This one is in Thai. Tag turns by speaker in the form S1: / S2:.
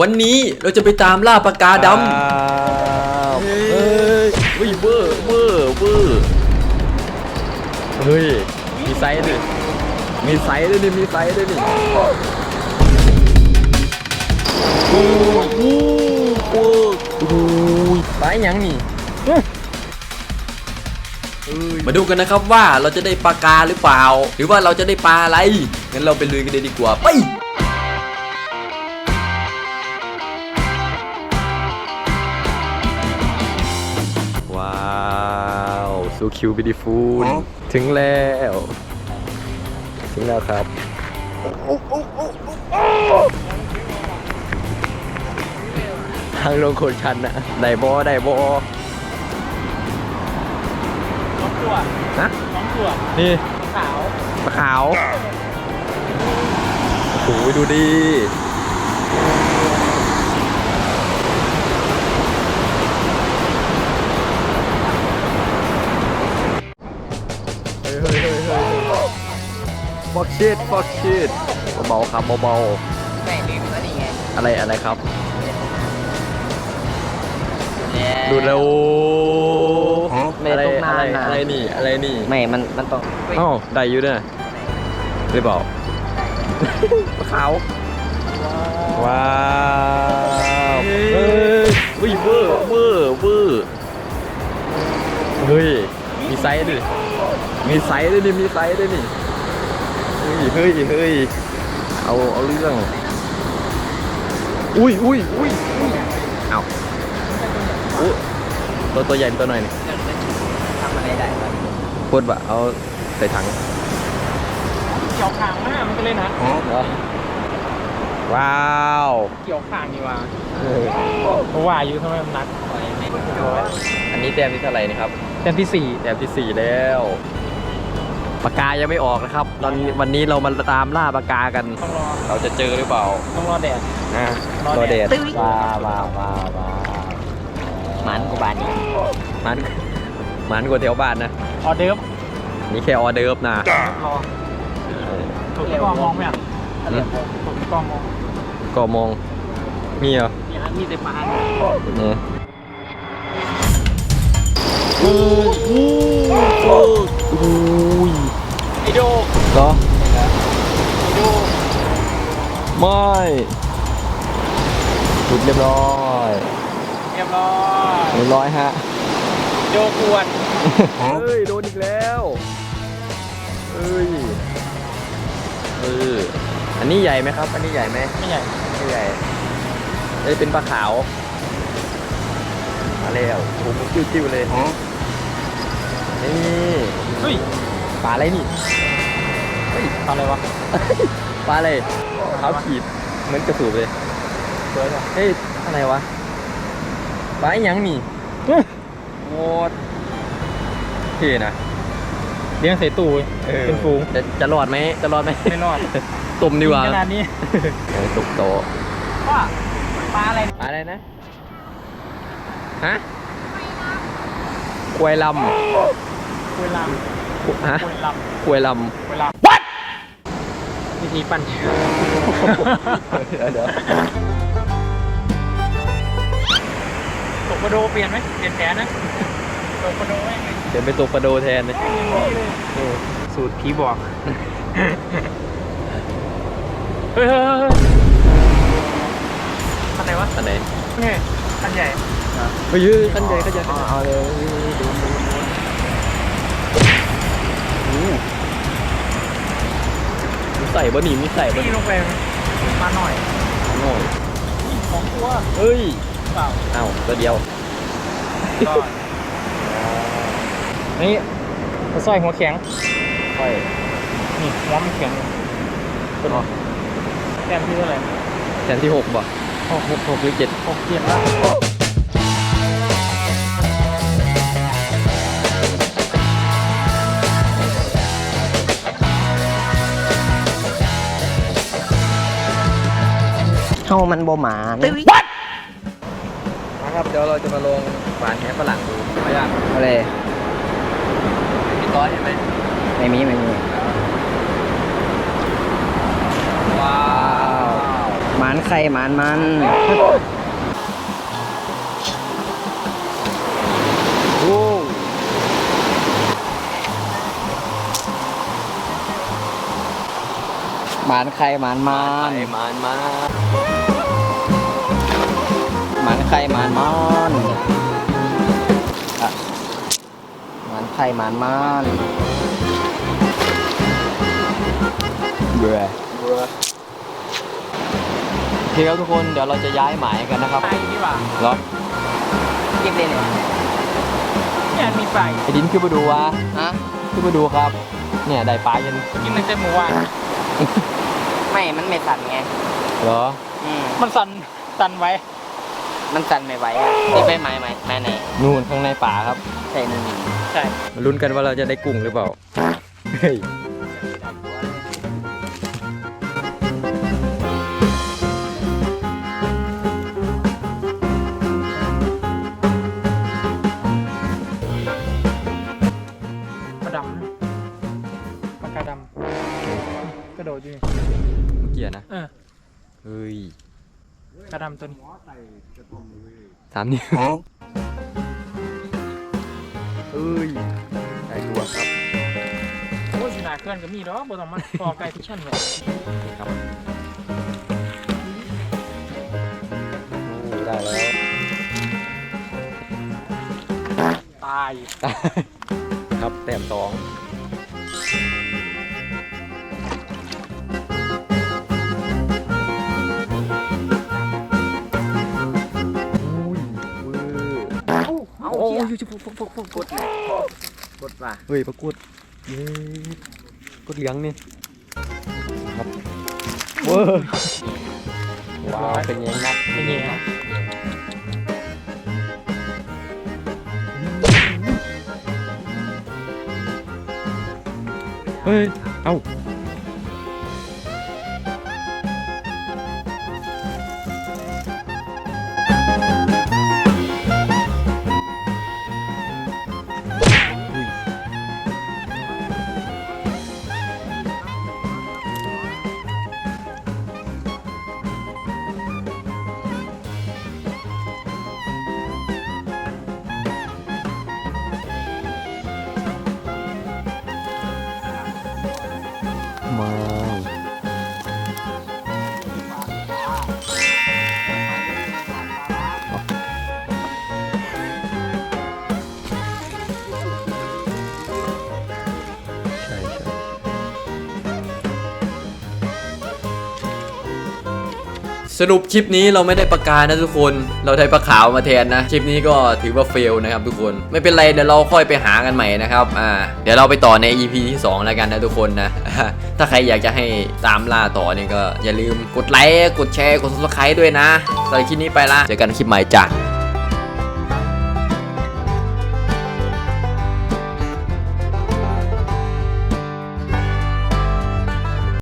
S1: วันนี้เราจะไปตามล่าปากกาด
S2: อ้าวเฮ้ยเฮ้ยเวอร์เวอร์เวอร์เฮ้ย มีไซส์ด้วยมีไซส์ด้วยนี่มีไซส์ด้วยนี่โอ้โหโอ้โหไซส์หยังนี่เฮ้ยำ
S1: มาดูกันนะครับว่าเราจะได้ปากกาหรือเปล่า หรือว่าเราจะได้ปลาอะไรงั้นเราไปลุยกันเลยดีกว่าไปา
S2: วซูคิวบิดีฟูลถึงแล้ว ถึงแล้วครับ ทางลงโคนชันนะได้บอได้บอ
S3: น้องตัว
S2: ฮะ
S3: น้องตัว
S2: นี่
S3: ขาว
S2: ปลาขาวโอ้โหดูดี อกชิดฟอกชิดเบาๆครับเบา
S3: แม่ลืมก็นี่ไง
S2: ๆอะไรอะไรครับ ดูแล้ว
S3: ไม่ได้ตกนาน
S2: อะไร
S3: นะ
S2: อะไรนี่ อะไรนี่
S3: ไม่ มัน มันต้อง
S2: อ้าวได้อยู่เนี่ยหรือเปล่าปลาขาว ว้าวเฮ้ยเฮ้ยเวอร์เวอร์เวอร์เฮ้ย มีไซส์ด้วยมีไซส์ด้วยนี่ มีไซส์ด้วยนี่ เฮ้ยเฮ้ยเฮ้ยเอาเอาเรื่อง อุ้ยอุ้ยอุ้ยอุ้ยเอาอุ๊ยตัวตัวใหญ่ตัวหน่อยนี่
S3: ทำอะไรได้บ้าง
S2: พูดว่าเอาใส่ถัง
S3: เกี่ยวขางมากมันก็เลยนะ
S2: ว้าว
S3: เกี่ยวขางนี่ว่าเพราะว่าอายุทำไมมันนัก
S2: อันนี้แต้มที่เท่าไหร่นะครับ
S3: เต็มที่สี่
S2: แต้มที่สี่แล้ว ปากกายังไม่ออกนะครับ ตอนวันนี้เรามาตามล่าปากกากัน
S3: ต้องรอ
S2: เราจะเจอหรือเปล่า
S3: ต้องรอแดด
S2: อะ
S3: รอ
S2: รอ
S3: แด
S2: เด
S3: ด
S2: ดว้าวว้าวว้าวว้าว
S3: หมันกูบานนี่
S2: มันมันกว่าแถวบ้านนะ
S3: ออเดิร์ฟ
S2: นี่แค่ออเดิร์ฟนะ
S3: รอถูกที่กองมองไหมอะ
S2: อืม
S3: ถูกที่กองมอง
S2: ก็มองมีเหรอ
S3: นี่ฮะมีแต่ปลา
S2: เนี่ย
S3: ไอโด
S2: เหรอ
S3: ไอโด
S2: ไม่หยุดเรียบร้อย
S3: เรียบร้อย
S2: เรียบร้อยฮะ
S3: โดกวน
S2: เฮ้ยโดนอีกแล้วเฮ้ยเอออันนี้ใหญ่ไหมครับ อันนี้ใหญ่ไหม
S3: ไม่ใหญ่
S2: ไม่ใหญ่เอ้ยเป็นปลาขาว แล้วโอ้โหจิ้วๆเลยนี่
S3: เฮ้ย
S2: ปลาอะไรนี่
S3: ทำอะไรวะ
S2: ปลาอะไรเท้าขีดเหมือนกระสูบเลย
S3: สวยว่ะ
S2: เฮ้ย อะไรวะ ปลาอหยังนี่โวดเท่นะ
S3: เลี้ยงใส่ตู้เป็นฟูง
S2: จะจะรอดไหมจะรอดไหม
S3: ไม่รอด
S2: ตุ่มดีกว่า
S3: ขนาดนี้
S2: เออตุกโต
S3: ว่าปลาอะไร
S2: ปลาอะไรนะ ฮะควยล
S3: คุยลำ
S2: ฮะำ
S3: คุยล
S2: ควยลำ
S3: คุยลำ What วิธีปั้นำ
S2: เดี๋ยวเดี๋ยว
S3: ตกกระโดเปลี่ยนไหมเปลี่ยนแผนนะตกกระโดไม่ไง
S2: เดี๋ยวไปตกปลาโดแทนเลย
S3: สูตรผีบอกเฮ้ยเฮ้ยเฮ้ยเฮ้ยอันไหนวะ
S2: อันไหน
S3: นี่อันใหญ่
S2: เฮ้ยเฮ้ยขันใหญ่ขันใหญ่เอาเลยมีใส่บะหนี่มีใส่บะห
S3: นี่ลงไปมาหน่อย
S2: โง่อย
S3: สองตัว
S2: เฮ้ย
S3: เปล่า
S2: เอ้าตัวเดียว
S3: นี่สร้อยหัวแข็ง
S2: ค่อย
S3: นี่หัวมันแข็งเป็นแต้มที่เท่าไหร่
S2: แทนที่หกบ่
S3: หก
S2: หกหกหรือเจ็ด
S3: หกเจ็ดละ
S4: เข้ามันบ่หมานะ
S2: นะครับเดี๋ยวเราจะมาลงหวานแหฝรั่งดูไม่ยาก
S4: อะไร
S2: มีต้อยใช่ไหม
S4: ไม่มีไม่มี
S2: ว้าว
S4: หมามันไข่มันมัน มันไข่มันมัน
S2: มันมา
S4: มันไข่มันมันอะมันไข่มันมันเบื่อ
S2: โอเคครับทุกคนเดี๋ยวเราจะย้ายหมายกันนะครับ
S3: ไฟนี่ว่า
S2: เหรอ
S4: เก็บเลยเนี่ย
S3: เนี่ยมีไฟ
S2: ไอ้ดินขึ้นมาดูวะ
S4: ฮะ
S2: ขึ้นมาดูครับ เนี่ยได้ปลายัน
S3: กินตั้งแต่เมื่อวาน
S4: ไม่มันไม่สั่นไง
S2: เหรอ
S4: อืม
S3: มันสั่นสั่นไว้
S4: มันสั่นไม่ไหวอะนี่ไปไม้ไหมไม้ไหน
S2: นู่นข้างในป่าครับ
S4: ใช่นี่
S3: ใช่
S5: มาลุ้นกันว่าเราจะได้กุ้งหรือเปล่า เฮ้ย
S3: กระดำตัวนี้
S5: สามนิ้วเฮ้ยได้ตัวครับ
S3: โอ้ยสินาเคลื่อนก็มีดอกบ่ต้องมาพอไกลที่ชั้นเลย
S5: นี่ครับโอ้ได้แล้ว
S3: ตาย
S5: ครับแต้มสอง อา
S4: โอ้ยฟุกฟุกฟุกฟุกฟุกกดว่ะ
S5: เฮ้ยปรากฏเย้กดเหลืองนี่ครับเวอร์ว้าวเป็นยังไงนะ
S3: เป็นยังไง
S5: เฮ้ย เอ้า มา
S2: สรุปคลิปนี้เราไม่ได้ประกานะทุกคน เราได้ปลาขาวมาแทนนะ คลิปนี้ก็ถือว่าเฟลนะครับทุกคน ไม่เป็นไรเดี๋ยวเราค่อยไปหากันใหม่นะครับ อ่า เดี๋ยวเราไปต่อใน EP ที่ 2 แล้วกันนะทุกคนนะ ถ้าใครอยากจะให้ตามล่าต่อเนี่ยก็อย่าลืมกดไลค์ กดแชร์ กด subscribe ด้วยนะสำหรับคลิปนี้ไปละ เจอกันคลิปใหม่จ้ะ